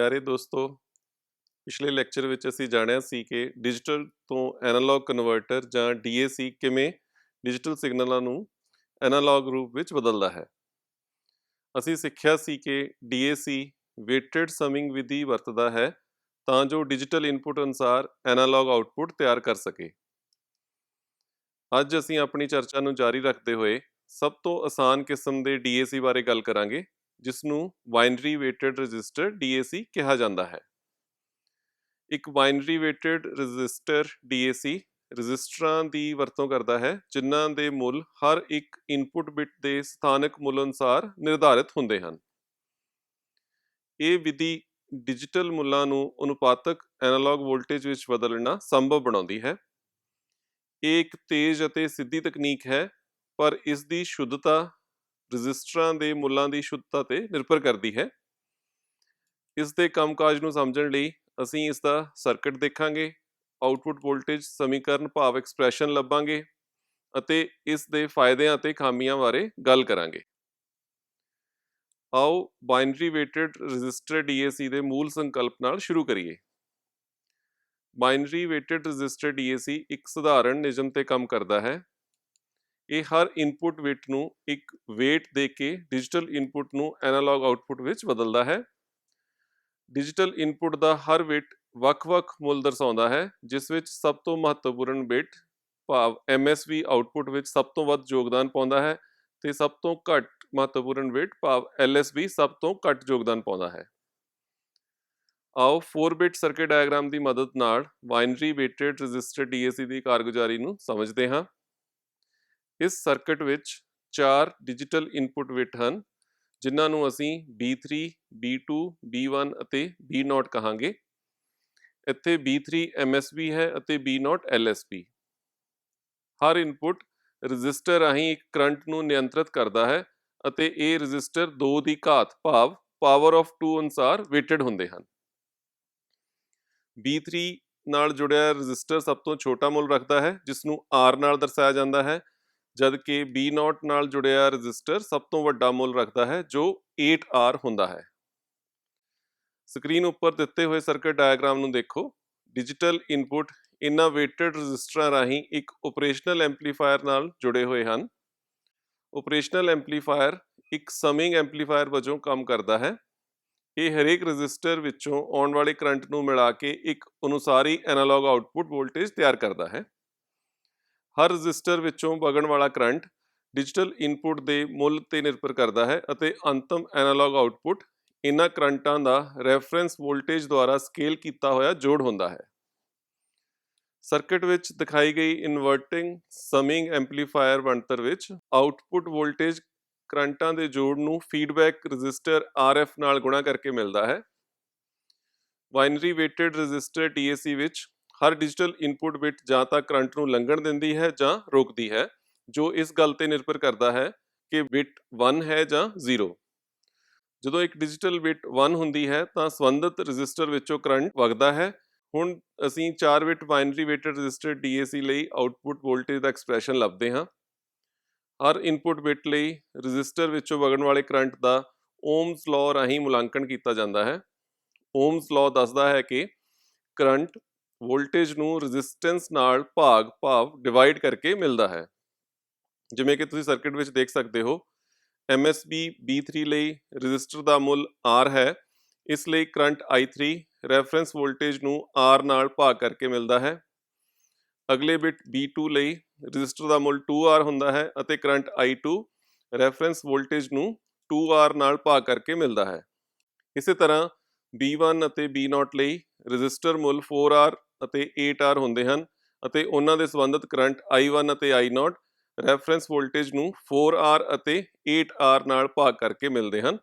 ਪਿਆਰੇ ਦੋਸਤੋ, ਪਿਛਲੇ ਲੈਕਚਰ ਵਿੱਚ ਅਸੀਂ ਜਾਣਿਆ ਸੀ ਕਿ ਡਿਜੀਟਲ ਤੋਂ ਐਨਾਲੌਗ ਕਨਵਰਟਰ ਜਾਂ DAC ਕਿਵੇਂ ਡਿਜੀਟਲ ਸਿਗਨਲਾਂ ਨੂੰ ਐਨਾਲੌਗ ਰੂਪ ਵਿੱਚ ਬਦਲਦਾ ਹੈ। ਅਸੀਂ ਸਿੱਖਿਆ ਸੀ ਕਿ DAC ਵੇਟਡ ਸਮਿੰਗ ਵਿਧੀ ਵਰਤਦਾ ਹੈ ਤਾਂ ਜੋ ਡਿਜੀਟਲ ਇਨਪੁਟ ਅਨੁਸਾਰ ਐਨਾਲੌਗ ਆਉਟਪੁੱਟ ਤਿਆਰ ਕਰ ਸਕੇ। ਅੱਜ ਅਸੀਂ ਆਪਣੀ ਚਰਚਾ ਨੂੰ ਜਾਰੀ ਰੱਖਦੇ ਹੋਏ ਸਭ ਤੋਂ ਆਸਾਨ ਕਿਸਮ ਦੇ DAC ਬਾਰੇ ਗੱਲ ਕਰਾਂਗੇ। ਜਿਸ ਨੂੰ ਬਾਈਨਰੀ ਵੇਟਡ ਰੈਜ਼ਿਸਟਰ DAC ਕਿਹਾ ਜਾਂਦਾ ਹੈ। ਇੱਕ ਬਾਈਨਰੀ ਵੇਟਡ ਰੈਜ਼ਿਸਟਰ DAC ਰੈਜ਼ਿਸਟਰਾਂ ਦੀ ਵਰਤੋਂ ਕਰਦਾ ਹੈ, ਜਿਨ੍ਹਾਂ ਦੇ ਮੁੱਲ ਹਰ ਇੱਕ ਇਨਪੁਟ ਬਿਟ ਦੇ ਸਥਾਨਕ ਮੁੱਲ ਅਨੁਸਾਰ ਨਿਰਧਾਰਿਤ ਹੁੰਦੇ ਹਨ। ਇਹ ਵਿਧੀ ਡਿਜੀਟਲ ਮੁੱਲਾਂ ਨੂੰ ਅਨੁਪਾਤਕ ਐਨਾਲੌਗ ਵੋਲਟੇਜ ਵਿੱਚ ਬਦਲਣਾ ਸੰਭਵ ਬਣਾਉਂਦੀ ਹੈ। ਇਹ ਇੱਕ ਤੇਜ਼ ਅਤੇ ਸਿੱਧੀ ਤਕਨੀਕ ਹੈ, ਪਰ ਇਸ ਦੀ ਸ਼ੁੱਧਤਾ ਰਜਿਸਟਰਾਂ ਦੇ ਮੁੱਲਾਂ ਦੀ ਸ਼ੁੱਧਤਾ ਤੇ ਨਿਰਭਰ ਕਰਦੀ ਹੈ। ਇਸ ਦੇ ਕੰਮਕਾਜ ਨੂੰ ਸਮਝਣ ਲਈ ਅਸੀਂ ਇਸ ਦਾ ਸਰਕਟ ਦੇਖਾਂਗੇ, ਆਊਟਪੁੱਟ ਵੋਲਟੇਜ ਸਮੀਕਰਨ ਭਾਵ ਐਕਸਪ੍ਰੈਸ਼ਨ ਲੱਭਾਂਗੇ ਅਤੇ ਇਸ ਦੇ ਫਾਇਦਿਆਂ ਅਤੇ ਖਾਮੀਆਂ ਬਾਰੇ ਗੱਲ ਕਰਾਂਗੇ। ਆਓ ਬਾਈਨਰੀ ਵੇਟਡ ਰੈਜ਼ਿਸਟਰ DAC ਦੇ ਮੂਲ ਸੰਕਲਪ ਨਾਲ ਸ਼ੁਰੂ ਕਰੀਏ। ਬਾਈਨਰੀ ਵੇਟਡ ਰੈਜ਼ਿਸਟਰ DAC ਇੱਕ ਸਧਾਰਨ ਨਿਯਮ ਤੇ ਕੰਮ ਕਰਦਾ ਹੈ। ਇਹ ਹਰ ਇਨਪੁਟ ਬਿਟ ਨੂੰ ਇੱਕ ਵੇਟ ਦੇ ਕੇ ਡਿਜੀਟਲ ਇਨਪੁਟ ਨੂੰ ਐਨਾਲੌਗ ਆਉਟਪੁੱਟ ਵਿੱਚ ਬਦਲਦਾ ਹੈ। ਡਿਜੀਟਲ ਇਨਪੁਟ ਦਾ ਹਰ ਬਿਟ ਵੱਖ-ਵੱਖ ਮੁੱਲ ਦਰਸਾਉਂਦਾ ਹੈ, ਜਿਸ ਵਿੱਚ ਸਭ ਤੋਂ ਮਹੱਤਵਪੂਰਨ ਬਿਟ ਭਾਵ MSB ਆਉਟਪੁੱਟ ਵਿੱਚ ਸਭ ਤੋਂ ਵੱਧ ਯੋਗਦਾਨ ਪਾਉਂਦਾ ਹੈ ਤੇ ਸਭ ਤੋਂ ਘੱਟ ਮਹੱਤਵਪੂਰਨ ਬਿਟ ਭਾਵ LSB ਸਭ ਤੋਂ ਘੱਟ ਯੋਗਦਾਨ ਪਾਉਂਦਾ ਹੈ। ਆਓ 4 ਬਿਟ ਸਰਕਟ ਡਾਇਗਰਾਮ ਦੀ ਮਦਦ ਨਾਲ ਬਾਈਨਰੀ ਵੇਟਡ ਰੈਜ਼ਿਸਟਰ DAC ਦੀ ਕਾਰਗੁਜ਼ਾਰੀ ਨੂੰ ਸਮਝਦੇ ਹਾਂ। ਇਸ ਸਰਕਟ ਵਿੱਚ ਚਾਰ ਡਿਜੀਟਲ ਇਨਪੁਟ ਬਿਟ ਹਨ ਜਿਨ੍ਹਾਂ ਨੂੰ ਅਸੀਂ B3, B2, B1 ਅਤੇ B0 ਕਹਾਂਗੇ। ਇੱਥੇ B3 MSB ਹੈ ਅਤੇ B0 LSB ਹਰ ਇਨਪੁਟ ਰੈਜ਼ਿਸਟਰ ਰਾਹੀਂ ਇੱਕ ਕਰੰਟ ਨੂੰ ਨਿਯੰਤਰਿਤ ਕਰਦਾ ਹੈ ਅਤੇ ਇਹ ਰੈਜ਼ਿਸਟਰ 2 ਦੀ ਘਾਤ ਭਾਵ ਪਾਵਰ ਆਫ 2 ਅਨੁਸਾਰ ਵੇਟਡ ਹੁੰਦੇ ਹਨ। B3 ਨਾਲ ਜੁੜਿਆ ਰੈਜ਼ਿਸਟਰ ਸਭ ਤੋਂ ਛੋਟਾ ਮੁੱਲ ਰੱਖਦਾ ਹੈ ਜਿਸ ਨੂੰ R ਨਾਲ ਦਰਸਾਇਆ ਜਾਂਦਾ ਹੈ ਜਦ ਕਿ B0 ਨਾਲ ਜੁੜਿਆ ਰੈਜ਼ਿਸਟਰ ਸਭ ਤੋਂ ਵੱਡਾ ਮੁੱਲ ਰੱਖਦਾ ਹੈ, ਜੋ 8R ਹੁੰਦਾ ਹੈ। ਸਕਰੀਨ ਉੱਪਰ ਦਿੱਤੇ ਹੋਏ ਸਰਕਟ ਡਾਇਆਗ੍ਰਾਮ ਨੂੰ ਦੇਖੋ। ਡਿਜੀਟਲ ਇਨਪੁਟ ਇਨ੍ਹਾਂ ਵੇਟਡ ਰੈਜ਼ਿਸਟਰਾਂ ਰਾਹੀਂ ਇੱਕ ਆਪਰੇਸ਼ਨਲ ਐਮਪਲੀਫਾਇਰ ਨਾਲ ਜੁੜੇ ਹੋਏ ਹਨ। ਆਪਰੇਸ਼ਨਲ ਐਮਪਲੀਫਾਇਰ ਇੱਕ ਸਮਿੰਗ ਐਂਪਲੀਫਾਇਰ ਵਜੋਂ ਕੰਮ ਕਰਦਾ ਹੈ। ਇਹ ਹਰੇਕ ਰੈਜ਼ਿਸਟਰ ਵਿੱਚੋਂ ਆਉਣ ਵਾਲੇ ਕਰੰਟ ਨੂੰ ਮਿਲਾ ਕੇ ਇੱਕ ਅਨੁਸਾਰੀ ਐਨਾਲੌਗ ਆਉਟਪੁੱਟ ਵੋਲਟੇਜ ਤਿਆਰ ਕਰਦਾ ਹੈ। ਹਰ ਰੈਜ਼ਿਸਟਰ ਵਿੱਚੋਂ ਵਗਣ ਵਾਲਾ ਕਰੰਟ ਡਿਜੀਟਲ ਇਨਪੁਟ ਦੇ ਮੁੱਲ ਤੇ ਨਿਰਭਰ ਕਰਦਾ ਹੈ ਅਤੇ ਅੰਤਮ ਐਨਾਲੌਗ ਆਉਟਪੁੱਟ ਇਨ੍ਹਾਂ ਕਰੰਟਾਂ ਦਾ ਰੈਫਰੈਂਸ ਵੋਲਟੇਜ ਦੁਆਰਾ ਸਕੇਲ ਕੀਤਾ ਹੋਇਆ ਜੋੜ ਹੁੰਦਾ ਹੈ। ਸਰਕਟ ਵਿੱਚ ਦਿਖਾਈ ਗਈ ਇਨਵਰਟਿੰਗ ਸਮਿੰਗ ਐਂਪਲੀਫਾਇਰ ਬਣਤਰ ਵਿੱਚ ਆਉਟਪੁੱਟ ਵੋਲਟੇਜ ਕਰੰਟਾਂ ਦੇ ਜੋੜ ਨੂੰ ਫੀਡਬੈਕ ਰੈਜ਼ਿਸਟਰ RF ਨਾਲ ਗੁਣਾ ਕਰਕੇ ਮਿਲਦਾ ਹੈ। ਬਾਈਨਰੀ ਵੇਟਡ ਰੈਜ਼ਿਸਟਰ DAC ਵਿੱਚ ਹਰ ਡਿਜੀਟਲ ਇਨਪੁਟ ਬਿਟ ਜਾਂ ਤਾਂ ਕਰੰਟ ਨੂੰ ਲੰਘਣ ਦਿੰਦੀ ਹੈ ਜਾਂ ਰੋਕਦੀ ਹੈ, ਜੋ ਇਸ ਗੱਲ ਤੇ ਨਿਰਭਰ ਕਰਦਾ ਹੈ ਕਿ ਬਿਟ 1 ਹੈ ਜਾਂ 0 ਜਦੋਂ ਇੱਕ ਡਿਜੀਟਲ ਬਿਟ 1 ਹੁੰਦੀ ਹੈ ਤਾਂ ਸੰਬੰਧਿਤ ਰੈਜ਼ਿਸਟਰ ਵਿੱਚੋਂ ਕਰੰਟ ਵਗਦਾ ਹੈ। ਹੁਣ ਅਸੀਂ 4 bit binary weighted resistor DAC ਲਈ ਆਉਟਪੁੱਟ ਵੋਲਟੇਜ ਦਾ ਐਕਸਪ੍ਰੈਸ਼ਨ ਲੱਭਦੇ ਹਾਂ। ਹਰ ਇਨਪੁਟ ਬਿਟ ਲਈ ਰੈਜ਼ਿਸਟਰ ਵਿੱਚੋਂ ਵਗਣ ਵਾਲੇ ਕਰੰਟ ਦਾ ਓਮਸ ਲਾਅ ਰਾਹੀਂ ਮੁਲਾਂਕਣ ਕੀਤਾ ਜਾਂਦਾ ਹੈ। ਓਮਸ ਲਾਅ ਦੱਸਦਾ ਹੈ ਕਿ ਕਰੰਟ ਵੋਲਟੇਜ ਨੂੰ ਰੈਜ਼ਿਸਟੈਂਸ ਨਾਲ ਭਾਗ ਭਾਵ ਡਿਵਾਈਡ ਕਰਕੇ ਮਿਲਦਾ ਹੈ। ਜਿਵੇਂ ਕਿ ਤੁਸੀਂ ਸਰਕਟ ਵਿੱਚ ਦੇਖ ਸਕਦੇ ਹੋ MSB B3 ਲਈ ਰੈਜ਼ਿਸਟਰ ਦਾ ਮੁੱਲ R ਹੈ। ਇਸ ਲਈ ਕਰੰਟ I3 ਰੈਫਰੈਂਸ ਵੋਲਟੇਜ ਨੂੰ R ਨਾਲ ਭਾਗ ਕਰਕੇ ਮਿਲਦਾ ਹੈ। ਅਗਲੇ ਬਿਟ B2 ਲਈ ਰੈਜ਼ਿਸਟਰ ਦਾ ਮੁੱਲ 2R ਹੁੰਦਾ ਹੈ ਅਤੇ ਕਰੰਟ I2 ਰੈਫਰੈਂਸ ਵੋਲਟੇਜ ਨੂੰ 2R ਨਾਲ ਭਾਗ ਕਰਕੇ ਮਿਲਦਾ ਹੈ। ਇਸੇ ਤਰ੍ਹਾਂ B1 ਅਤੇ B0 ਲਈ ਰੈਜ਼ਿਸਟਰ ਮੁੱਲ 4R ਅਤੇ 8R ਹੁੰਦੇ ਹਨ ਅਤੇ ਉਹਨਾਂ ਦੇ ਸੰਬੰਧਿਤ ਕਰੰਟ I1 ਅਤੇ I0 ਰੈਫਰੈਂਸ ਵੋਲਟੇਜ ਨੂੰ 4R ਅਤੇ 8R ਨਾਲ ਭਾਗ ਕਰਕੇ ਮਿਲਦੇ ਹਨ,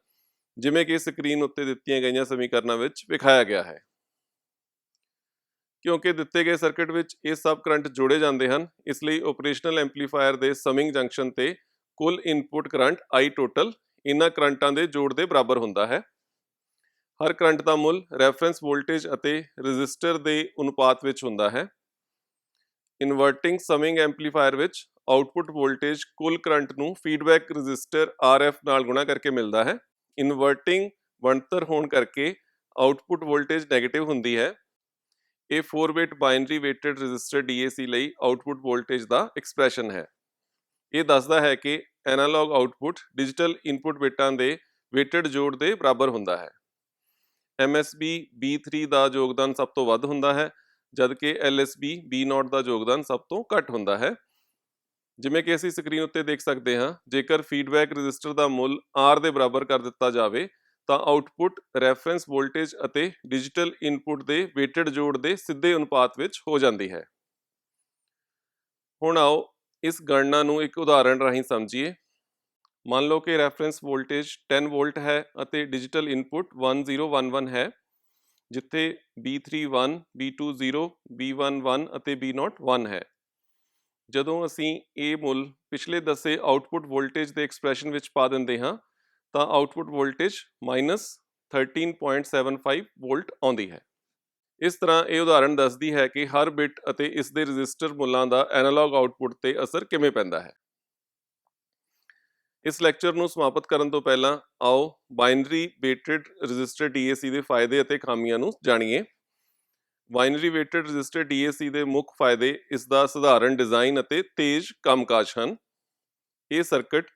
ਜਿਵੇਂ ਕਿ ਸਕਰੀਨ ਉੱਤੇ ਦਿੱਤੀਆਂ ਗਈਆਂ ਸਮੀਕਰਨਾਂ ਵਿੱਚ ਵਿਖਾਇਆ ਗਿਆ ਹੈ। ਕਿਉਂਕਿ ਦਿੱਤੇ ਗਏ ਸਰਕਟ ਵਿੱਚ ਇਹ ਸਭ ਕਰੰਟ ਜੋੜੇ ਜਾਂਦੇ ਹਨ, ਇਸ ਲਈ ਆਪਰੇਸ਼ਨਲ ਐਮਪਲੀਫਾਇਰ ਦੇ ਸਮਿੰਗ ਜੰਕਸ਼ਨ ਤੇ ਕੁੱਲ ਇਨਪੁਟ ਕਰੰਟ I ਟੋਟਲ ਇਨ੍ਹਾਂ ਕਰੰਟਾਂ ਦੇ ਜੋੜ ਦੇ ਬਰਾਬਰ ਹੁੰਦਾ ਹੈ। ਹਰ ਕਰੰਟ ਦਾ ਮੁੱਲ ਰੈਫਰੈਂਸ ਵੋਲਟੇਜ ਅਤੇ ਰੈਜ਼ਿਸਟਰ ਦੇ ਅਨੁਪਾਤ ਵਿੱਚ ਹੁੰਦਾ ਹੈ। ਇਨਵਰਟਿੰਗ ਸਮਿੰਗ ਐਂਪਲੀਫਾਇਰ ਵਿੱਚ ਆਉਟਪੁੱਟ ਵੋਲਟੇਜ ਕੁੱਲ ਕਰੰਟ ਨੂੰ ਫੀਡਬੈਕ ਰੈਜ਼ਿਸਟਰ RF ਨਾਲ ਗੁਣਾ ਕਰਕੇ ਮਿਲਦਾ ਹੈ। ਇਨਵਰਟਿੰਗ ਬਣਤਰ ਹੋਣ ਕਰਕੇ ਆਉਟਪੁੱਟ ਵੋਲਟੇਜ 네ਗੇਟਿਵ ਹੁੰਦੀ ਹੈ। ਇਹ 4 bit binary weighted resistor DAC ਲਈ ਆਉਟਪੁੱਟ ਵੋਲਟੇਜ ਦਾ ਐਕਸਪ੍ਰੈਸ਼ਨ ਹੈ। ਇਹ ਦੱਸਦਾ ਹੈ ਕਿ ਐਨਾਲੌਗ ਆਉਟਪੁੱਟ ਡਿਜੀਟਲ ਇਨਪੁੱਟ ਬਿਟਾਂ ਦੇ ਵੇਟਡ ਜੋੜ ਦੇ ਬਰਾਬਰ ਹੁੰਦਾ ਹੈ। MSB B3 ਦਾ ਯੋਗਦਾਨ ਸਭ ਤੋਂ ਵੱਧ ਹੁੰਦਾ ਹੈ, ਜਦਕਿ LSB B0 ਦਾ ਯੋਗਦਾਨ ਸਭ ਤੋਂ ਘੱਟ ਹੁੰਦਾ ਹੈ। ਜਿਵੇਂ ਕਿ ਅਸੀਂ ਸਕਰੀਨ ਉੱਤੇ ਦੇਖ ਸਕਦੇ ਹਾਂ, ਜੇਕਰ ਫੀਡਬੈਕ ਰੈਜ਼ਿਸਟਰ ਦਾ ਮੁੱਲ R ਦੇ ਬਰਾਬਰ ਕਰ ਦਿੱਤਾ ਜਾਵੇ, ਤਾਂ ਆਉਟਪੁੱਟ ਰੈਫਰੈਂਸ ਵੋਲਟੇਜ ਅਤੇ ਡਿਜੀਟਲ ਇਨਪੁਟ ਦੇ weighted ਜੋੜ ਦੇ ਸਿੱਧੇ ਅਨੁਪਾਤ ਵਿੱਚ ਹੋ ਜਾਂਦੀ ਹੈ। ਹੁਣ ਆਓ ਇਸ ਗਣਨਾ ਨੂੰ ਇੱਕ ਉਦਾਹਰਣ ਰਾਹੀਂ ਸਮਝੀਏ। ਮੰਨ ਲਓ ਕਿ ਰੈਫਰੈਂਸ ਵੋਲਟੇਜ 10 ਵੋਲਟ ਹੈ ਅਤੇ ਡਿਜੀਟਲ ਇਨਪੁਟ 1011 ਹੈ, ਜਿੱਥੇ B3 1 B2 0 B1 1 ਅਤੇ B0 1 ਹੈ। ਜਦੋਂ ਅਸੀਂ ਇਹ ਮੁੱਲ ਪਿਛਲੇ ਦੱਸੇ ਆਉਟਪੁੱਟ ਵੋਲਟੇਜ ਦੇ ਐਕਸਪ੍ਰੈਸ਼ਨ ਵਿੱਚ ਪਾ ਦਿੰਦੇ ਹਾਂ, ਤਾਂ ਆਉਟਪੁੱਟ ਵੋਲਟੇਜ -13.75 ਵੋਲਟ ਆਉਂਦੀ ਹੈ। ਇਸ ਤਰ੍ਹਾਂ ਇਹ ਉਦਾਹਰਣ ਦੱਸਦੀ ਹੈ ਕਿ ਹਰ ਬਿਟ ਅਤੇ ਇਸ ਦੇ ਰੈਜ਼ਿਸਟਰ ਮੁੱਲਾਂ ਦਾ ਐਨਾਲੌਗ ਆਉਟਪੁੱਟ ਤੇ ਅਸਰ ਕਿਵੇਂ ਪੈਂਦਾ ਹੈ। ਇਸ ਲੈਕਚਰ ਨੂੰ ਸਮਾਪਤ ਕਰਨ ਤੋਂ ਪਹਿਲਾਂ ਆਓ ਬਾਈਨਰੀ ਵੇਟਡ ਰੈਜ਼ਿਸਟਰ DAC ਦੇ ਫਾਇਦੇ ਅਤੇ ਖਾਮੀਆਂ ਨੂੰ ਜਾਣੀਏ। ਬਾਈਨਰੀ ਵੇਟਡ ਰੈਜ਼ਿਸਟਰ DAC ਦੇ ਮੁੱਖ ਫਾਇਦੇ ਇਸ ਦਾ ਸਧਾਰਨ ਡਿਜ਼ਾਈਨ ਅਤੇ ਤੇਜ਼ ਕੰਮਕਾਜ ਹਨ। ਇਹ ਸਰਕਟ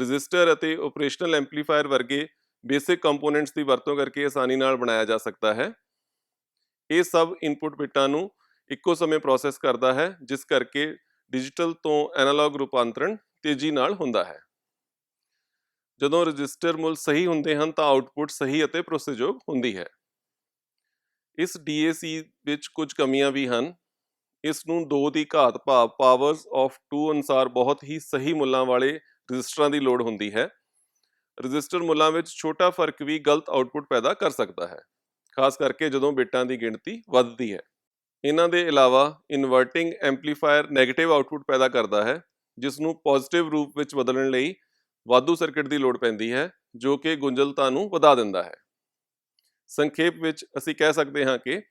ਰੈਜ਼ਿਸਟਰ ਅਤੇ ਆਪਰੇਸ਼ਨਲ ਐਂਪਲੀਫਾਇਰ ਵਰਗੇ ਬੇਸਿਕ ਕੰਪੋਨੈਂਟਸ ਦੀ ਵਰਤੋਂ ਕਰਕੇ ਆਸਾਨੀ ਨਾਲ ਬਣਾਇਆ ਜਾ ਸਕਦਾ ਹੈ। ਇਹ ਸਭ ਇਨਪੁਟ ਬਿਟਾਂ ਨੂੰ ਇੱਕੋ ਸਮੇਂ ਪ੍ਰੋਸੈਸ ਕਰਦਾ ਹੈ, ਜਿਸ ਕਰਕੇ ਡਿਜੀਟਲ ਤੋਂ ਐਨਾਲੌਗ ਰੂਪਾਂਤਰਣ ਤੇਜ਼ੀ ਨਾਲ ਹੁੰਦਾ ਹੈ। ਜਦੋਂ ਰਜਿਸਟਰ ਮੁੱਲ ਸਹੀ ਹੁੰਦੇ ਹਨ ਤਾਂ ਆਉਟਪੁੱਟ ਸਹੀ ਅਤੇ ਭਰੋਸੇਯੋਗ ਹੁੰਦੀ ਹੈ। ਇਸ DAC ਵਿੱਚ ਕੁਝ ਕਮੀਆਂ ਵੀ ਹਨ। ਇਸ ਨੂੰ 2 ਦੀ ਘਾਤ ਭਾਵ ਪਾਵਰਸ ਆਫ 2 ਅਨੁਸਾਰ ਬਹੁਤ ਹੀ ਸਹੀ ਮੁੱਲਾਂ ਵਾਲੇ ਰਜਿਸਟਰਾਂ ਦੀ ਲੋੜ ਹੁੰਦੀ ਹੈ। ਰਜਿਸਟਰ ਮੁੱਲਾਂ ਵਿੱਚ ਛੋਟਾ ਫ਼ਰਕ ਵੀ ਗਲਤ ਆਉਟਪੁੱਟ ਪੈਦਾ ਕਰ ਸਕਦਾ ਹੈ। ਖਾਸ ਕਰਕੇ ਜਦੋਂ ਬਿਟਾਂ ਦੀ ਗਿਣਤੀ ਵੱਧਦੀ ਹੈ। ਇਹਨਾਂ ਦੇ ਇਲਾਵਾ ਇਨਵਰਟਿੰਗ ਐਂਪਲੀਫਾਇਰ 네ਗੇਟਿਵ ਆਉਟਪੁੱਟ ਪੈਦਾ ਕਰਦਾ ਹੈ, ਜਿਸ ਨੂੰ ਪੋਜ਼ਿਟਿਵ ਰੂਪ ਵਿੱਚ ਬਦਲਣ ਲਈ ਵਾਧੂ ਸਰਕਟ ਦੀ ਲੋੜ ਪੈਂਦੀ ਹੈ, ਜੋ ਕਿ ਗੁੰਝਲਤਾ ਨੂੰ ਵਧਾ ਦਿੰਦਾ ਹੈ। ਸੰਖੇਪ ਵਿੱਚ ਅਸੀਂ ਕਹਿ ਸਕਦੇ ਹਾਂ ਕਿ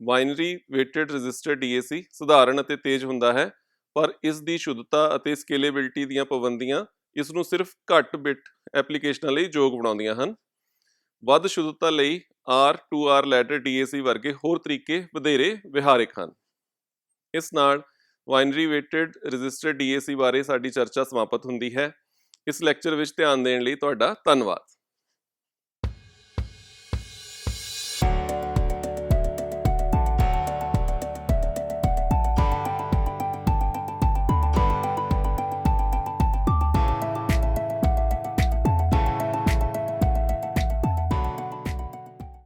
ਬਾਈਨਰੀ ਵੇਟਡ ਰੈਜ਼ਿਸਟਰ DAC ਸਧਾਰਨ ਅਤੇ ਤੇਜ਼ ਹੁੰਦਾ ਹੈ, ਪਰ ਇਸ ਦੀ ਸ਼ੁੱਧਤਾ ਅਤੇ ਸਕੇਲੇਬਿਲਟੀ ਦੀਆਂ ਪਾਬੰਦੀਆਂ ਇਸ ਨੂੰ ਸਿਰਫ ਘੱਟ ਬਿਟ ਐਪਲੀਕੇਸ਼ਨਾਂ ਲਈ ਯੋਗ ਬਣਾਉਂਦੀਆਂ ਹਨ। ਵੱਧ ਸ਼ੁੱਧਤਾ ਲਈ R 2R ਲੈਡਰ DAC ਵਰਗੇ ਹੋਰ ਤਰੀਕੇ ਵਧੇਰੇ ਵਿਹਾਰਿਕ ਹਨ। ਇਸ ਨਾਲ ਵਾਈਨਰੀ ਵੇਟਡ ਰੈਜ਼ਿਸਟਰ DAC ਬਾਰੇ ਸਾਡੀ ਚਰਚਾ ਸਮਾਪਤ ਹੁੰਦੀ ਹੈ। ਇਸ ਲੈਕਚਰ ਵਿੱਚ ਧਿਆਨ ਦੇਣ ਲਈ ਤੁਹਾਡਾ ਧੰਨਵਾਦ।